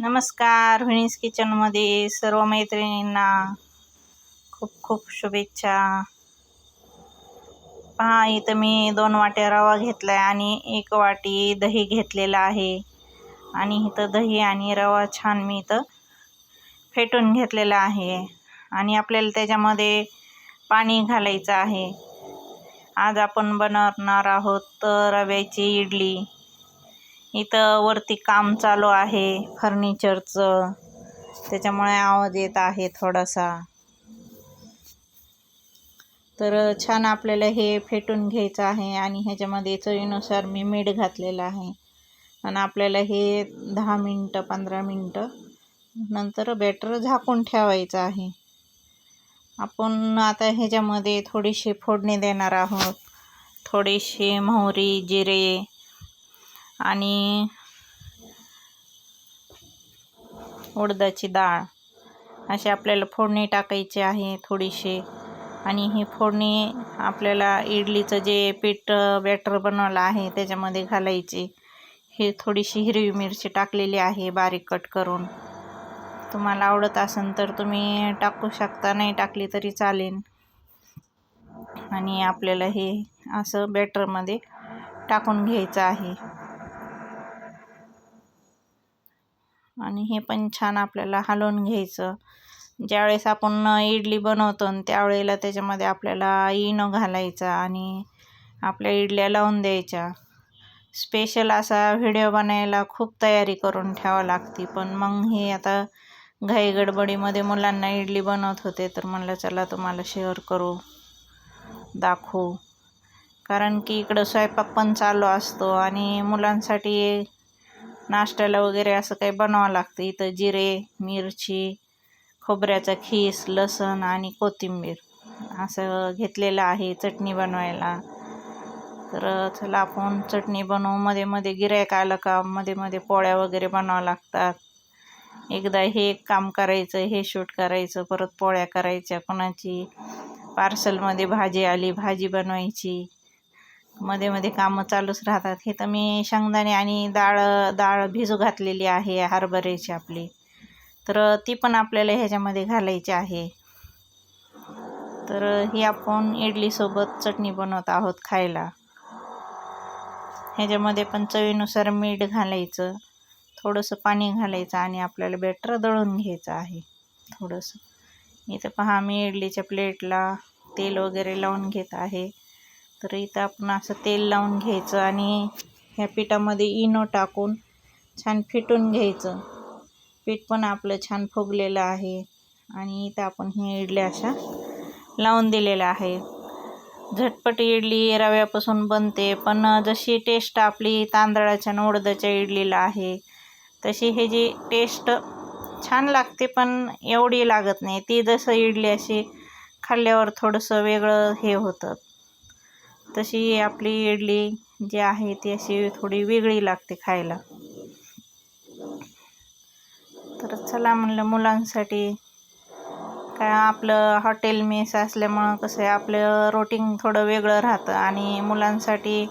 नमस्कार हुनीस किचनमध्ये सर्व मैत्रिणींना खूप खूप शुभेच्छा. पहा इथं मी दोन वाट्या रवा घेतला आहे आणि एक वाटी दही घेतलेलं आहे. आणि इथं दही आणि रवा छान मी इथं फेटून घेतलेला आहे. आणि आपल्याला त्याच्यामध्ये पाणी घालायचं आहे. आज आपण बनवणार आहोत रव्याची इडली. इथं वरती काम चालू आहे फर्निचरचं. त्याच्यामुळे आवाज येत आहे थोडासा. तर छान आपल्याला हे फेटून घ्यायचं आहे आणि ह्याच्यामध्ये चवीनुसार मी मीठ घातलेलं आहे. आणि आपल्याला हे दहा मिनटं पंधरा मिनटं नंतर बॅटर झाकून ठेवायचं आहे. आपण आता ह्याच्यामध्ये थोडीशी फोडणी देणार आहोत. थोडीशी मोहरी जिरे आणि उडदाची डाळ. अशी आपल्याला फोडणी टाकायची आहे थोडीशी. आणि ही फोडणी आपल्याला इडलीचं जे पीठ बॅटर बनवलं आहे त्याच्यामध्ये घालायची. ही थोडीशी हिरवी मिरची टाकलेली आहे बारीक कट करून. तुम्हाला आवडत असेल तर तुम्ही टाकू शकता नाही टाकली तरी चालेल. आणि आपल्याला हे असं बॅटरमध्ये टाकून घ्यायचं आहे. आणि हे पण छान आपल्याला हलवून घ्यायचं. ज्यावेळेस आपण इडली बनवतो त्यावेळेला त्याच्यामध्ये आपल्याला इनो घालायचा आणि आपल्या इडल्या लावून द्यायच्या. स्पेशल असा व्हिडिओ बनायला खूप तयारी करून ठेवावं लागते पण मग हे आता घाई गडबडीमध्ये मुलांना इडली बनवत होते तर म्हणलं चला तुम्हाला शेअर करू दाखवू. कारण की इकडं स्वयंपाक पण चालू असतो आणि मुलांसाठी नाश्त्याला वगैरे असं काही बनवावं लागतं. इथं जिरे मिरची खोबऱ्याचा खीस लसण आणि कोथिंबीर असं घेतलेलं आहे चटणी बनवायला. तर चला आपण चटणी बनवू. मध्ये मध्ये गिरायक आलं का? मध्ये मध्ये पोळ्या वगैरे बनवावं लागतात. एकदा हे काम करायचं हे शूट करायचं परत पोळ्या करायच्या कोणाची? पार्सलमध्ये भाजी आली भाजी बनवायची. मध्ये मध्ये कामं चालूच राहतात. हे तर मी शेंगदाणे आणि डाळ डाळ भिजू घातलेली आहे हरभऱ्याची आपली. तर ती पण आपल्याला ह्याच्यामध्ये घालायची आहे. तर ही आपण इडलीसोबत चटणी बनवत आहोत खायला. ह्याच्यामध्ये पण चवीनुसार मीठ घालायचं थोडंसं पाणी घालायचं आणि आपल्याला बॅटर दळून घ्यायचं आहे थोडंसं. इथं पहा मी इडलीच्या प्लेटला तेल वगैरे लावून घेत आहे. तर इथं आपण असं तेल लावून घ्यायचं आणि ह्या पिठामध्ये इनो टाकून छान फिटून घ्यायचं. पीठ पण आपलं छान फुगलेलं आहे आणि इथं आपण ही इडल्या अशा लावून दिलेल्या आहे. झटपट इडली रव्यापासून बनते पण जशी टेस्ट आपली तांदळाच्या उडदाच्या इडलीला आहे तशी हे जी टेस्ट छान लागते पण एवढी लागत नाही. ती जसं इडली अशी खाल्ल्यावर थोडंसं वेगळं हे होतं. तशी आपली इडली जी आहे ती अशी थोडी वेगळी लागते खायला. तर चला म्हणलं मुलांसाठी काय आपलं हॉटेल मेस असल्यामुळं कसं आहे आपलं रोटीन थोडं वेगळं राहतं आणि मुलांसाठी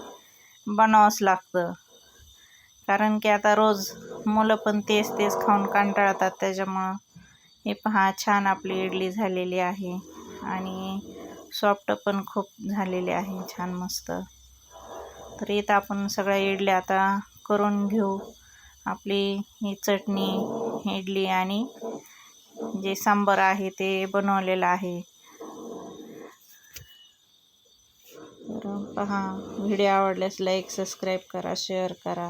बनावंच लागतं. कारण की आता रोज मुलं पण तेच तेच खाऊन कंटाळतात त्याच्यामुळं हे पहा छान आपली इडली झालेली आहे. आणि सॉफ्ट पण खूप झालेले आहे. छान मस्त. तर इथं आपण सगळ्या इडल्या आता करून घेऊ. आपली ही चटणी इडली आणि जे सांबर आहे ते बनवलेलं आहे. तर पहा व्हिडिओ आवडल्यास लाईक सबस्क्राईब करा शेअर करा.